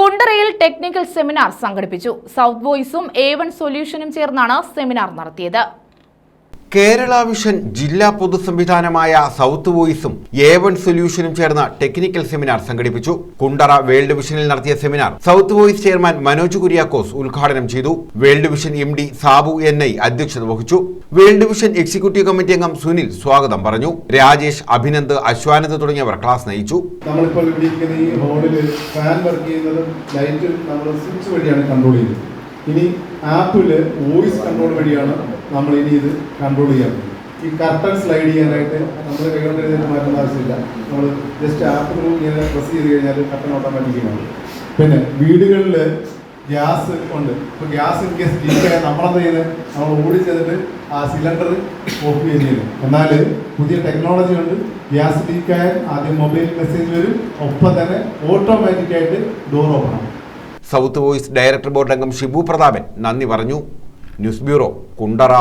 കുണ്ടറയിൽ technical seminar സംഘടിപ്പിച്ചു. South വോയിസും A one സൊല്യൂഷനും ചേർന്നാണ് സെമിനാർ നടത്തിയത്. കേരള വിഷൻ ജില്ലാ പൊതുസംവിധാനമായ സൗത്ത് വോയിസും എ വൺ സൊല്യൂഷനും ചേർന്ന ടെക്നിക്കൽ സെമിനാർ സംഘടിപ്പിച്ചു. കുണ്ടറ വേൾഡ് വിഷനിൽ നടത്തിയ seminar South Voice chairman Manoj Kuriakose ഉദ്ഘാടനം ചെയ്തു. World Vision M D Sabu N I അധ്യക്ഷത വഹിച്ചു. വേൾഡ് വിഷൻ എക്സിക്യൂട്ടീവ് കമ്മിറ്റി അംഗം സുനിൽ സ്വാഗതം പറഞ്ഞു. രാജേഷ് അഭിനന്ദ് അശ്വാനന്ദ് തുടങ്ങിയവർ ക്ലാസ് നയിച്ചു. നമ്മളിപ്പോൾ ഈ ഹോളിൽ ഫാൻ വർക്ക് ചെയ്യുന്നതും ലൈറ്റ് നമ്മൾ സ്വിച്ച് വഴിയാണ് കൺട്രോൾ ചെയ്യുന്നത്. ഇനി ആപ്പിൽ വോയിസ് കൺട്രോൾ വഴിയാണ് നമ്മൾ ഇനി ഇത് കൺട്രോൾ ചെയ്യാൻ ഈ കർട്ടൻ സ്ലൈഡ് ചെയ്യാനായിട്ട് നമ്മൾ കൈകൊണ്ട് മാറ്റുന്ന ആവശ്യമില്ല. നമ്മൾ ജസ്റ്റ് ആപ്പ് ഇങ്ങനെ പ്രസ് ചെയ്ത് കഴിഞ്ഞാൽ കർട്ടൻ ഓട്ടോമാറ്റിക്കാണ് പിന്നെ വീടുകളിൽ ഗ്യാസ് ഉണ്ട്. ഇപ്പോൾ ഗ്യാസ് ഇൻ കേസ് ലീക്കായ നമ്മളെന്ത് ചെയ്യുന്നത്? നമ്മൾ ഓടി ചെയ്തിട്ട് ആ സിലിണ്ടർ ഓഫ് ചെയ്യുന്നു എന്നാൽ പുതിയ ടെക്നോളജി ഉണ്ട്. ഗ്യാസ് ലീക്കായാൽ ആദ്യം മൊബൈൽ മെസ്സേജ് വരും. ഒപ്പം തന്നെ ഓട്ടോമാറ്റിക്കായിട്ട് ഡോർ ഓപ്പൺ ആവും. സൗത്ത് വോയിസ് ഡയറക്ടർ ബോർഡ് അംഗം ഷിബു പ്രതാപൻ നന്ദി പറഞ്ഞു. News bureau Kundara.